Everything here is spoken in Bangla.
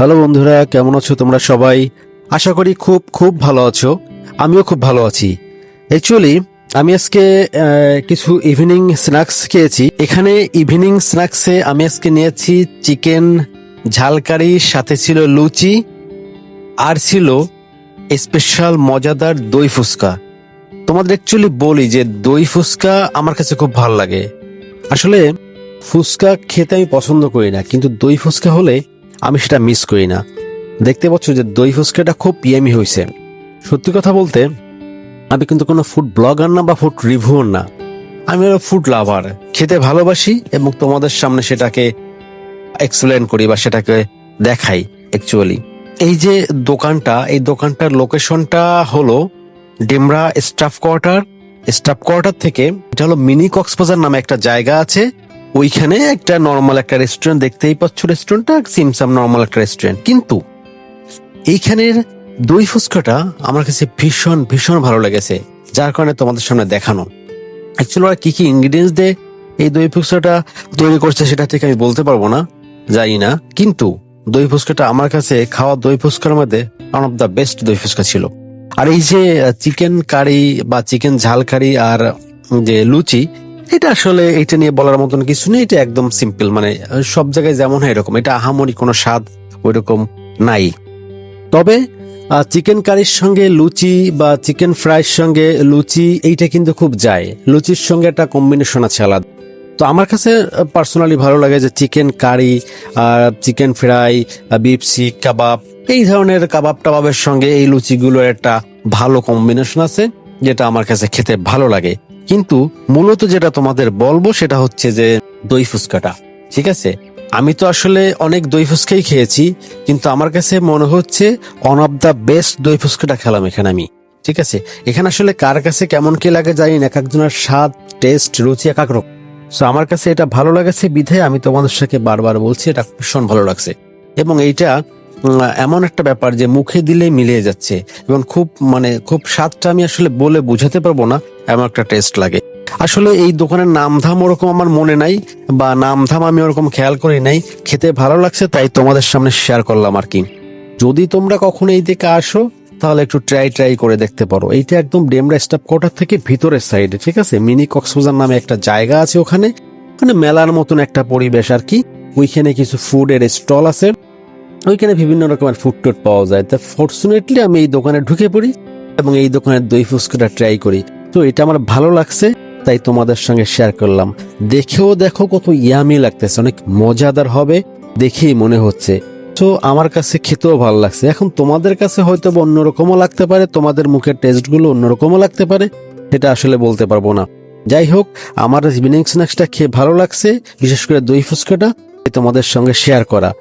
হ্যালো বন্ধুরা, কেমন আছো তোমরা সবাই? আশা করি খুব খুব ভালো আছো। আমিও খুব ভালো আছি। অ্যাকচুয়ালি আমি আজকে কিছু ইভিনিং স্ন্যাক্স খেয়েছি। এখানে ইভিনিং স্ন্যাক্সে আমি আজকে নিয়েছি চিকেন ঝালকারি সাথে ছিল লুচি, আর ছিল স্পেশাল মজাদার দই ফুচকা। তোমাদের অ্যাকচুয়ালি বলি যে দই ফুচকা আমার কাছে খুব ভালো লাগে। আসলে ফুচকা খেতে আমি পছন্দ করি না, কিন্তু দই ফুচকা হলে আমি সেটা মিস করি না। দেখতে পাচ্ছ যে দই ফুচকাটা খুব পিএমি হয়েছে সত্যি কথা বলতে, আমি কিন্তু কোনো ফুড ব্লগার না বা ফুড রিভিউর না। আমি হলো ফুড লাভার খেতে ভালোবাসি এবং তোমাদের সামনে সেটাকে এক্সপ্লেন করি বা সেটাকে দেখাই অ্যাকচুয়ালি এই যে দোকানটা, এই দোকানটার লোকেশনটা হলো Demra staff quarter. Staff quarter থেকে, এটা হলো মিনি কক্সবাজার নামে একটা জায়গা আছে। ওইখানে একটা নর্মাল একটা রেস্টুরেন্ট দেখতেই পাচ্ছ রেস্টুরেন্টটা সিমসাম নর্মাল একটা রেস্টুরেন্ট কিন্তু এইখানের দই ফুচকাটা আমার কাছে ভীষণ ভীষণ ভালো লেগেছে, যার কারণে তোমাদের সামনে দেখানো। অ্যাকচুয়ালি ওরা কি কি ইনগ্রিডিয়েন্টস দিয়ে এই দই ফুচকাটা তৈরি করছে সেটা থেকে আমি বলতে পারব না, জানি না। কিন্তু দই ফুচকাটা আমার কাছে খাওয়া দই ফুচকার মধ্যে ওয়ান অফ দ্য বেস্ট দই ফুচকা ছিল। আর এই যে চিকেন কারি বা চিকেন ঝাল কারি আর যে লুচি এটা আসলে এটা নিয়ে বলার মতন কিছু নেই, এটা একদম সিম্পল মানে সব জায়গায় যেমন হয় এরকম। এটা আহামরি কোনো স্বাদ ওইরকম নাই। তবে চিকেন কারির সঙ্গে লুচি বা চিকেন ফ্রাইয়ের সঙ্গে লুচি, এইটা কিন্তু খুব যায়। লুচির সঙ্গে একটা কম্বিনেশন আছে আলাদা। তো আমার কাছে পার্সোনালি ভালো লাগে যে চিকেন কারি আর chicken fry beef seekh kebab এই ধরনের কাবাব টাবাবের সঙ্গে এই লুচিগুলোর একটা ভালো কম্বিনেশন আছে, যেটা আমার কাছে খেতে ভালো লাগে। কিন্তু মূলত যেটা তোমাদের বলব সেটা হচ্ছে যে দই ফুচকাটা, ঠিক আছে? আমি তো আসলে অনেক দই ফুচকাই খেয়েছি, কিন্তু আমার কাছে মনে হচ্ছে ওয়ান অফ দ্য বেস্ট দই ফুচকাটা খেলাম এখানে আমি, ঠিক আছে? এখানে আসলে কার কাছে কেমন কি লাগে জানি না, এক একজনের স্বাদ টেস্ট রুচি এক এক রকম। সো আমার কাছে এটা ভালো লাগেছে বিধায় আমি তোমাদের সাথে বারবার বলছি, এটা ভীষণ ভালো লাগছে। এবং এইটা এমন একটা ব্যাপার যে মুখে দিলে মিলিয়ে যাচ্ছে। এবং খুব মানে খুব স্বাদটা আমি আসলে বলে বুঝাতে পারব না। এমন একটা টেস্ট লাগে। আসলে এই দোকানের নামধাম ওরকম আমার মনে নাই, বা নামধাম আমি ওরকম খেয়াল করি নাই। খেতে ভালো লাগছে, তাই তোমাদের সামনে শেয়ার করলাম আর কি। যদি তোমরা কখনো এই দিকে আসো, তাহলে একটু ট্রাই ট্রাই করে দেখতে পারো। এইটা একদম ডেমরা স্টাফ কোয়ার্টার থেকে ভিতরের সাইডে ঠিক আছে? মিনি কক্সবাজার নামে একটা জায়গা আছে ওখানে। মানে মেলার মতন একটা পরিবেশ আর কি। ওইখানে কিছু ফুডের স্টল আছে। ওইখানে বিভিন্ন রকমের ফুড টুড পাওয়া যায়। তা ফর্চুনেটলি আমি এই দোকানে ঢুকে পড়ি এবং এই দোকানের দই ফুচকাটা ট্রাই করি। তো এটা আমার ভালো লাগছে, তাই তোমাদের সঙ্গে শেয়ার করলাম। দেখেও দেখো কত ইয়ামি লাগতেছে, অনেক মজাদার হবে দেখেই মনে হচ্ছে। তো আমার কাছে খেতেও ভালো লাগছে। এখন তোমাদের কাছে হয়তো অন্যরকমও লাগতে পারে, তোমাদের মুখের টেস্টগুলো অন্যরকমও লাগতে পারে, সেটা আসলে বলতে পারব না। যাই হোক, আমার ইভিনিং স্ন্যাক্সটা খেয়ে ভালো লাগছে, বিশেষ করে দই ফুচকাটা তোমাদের সঙ্গে শেয়ার করা।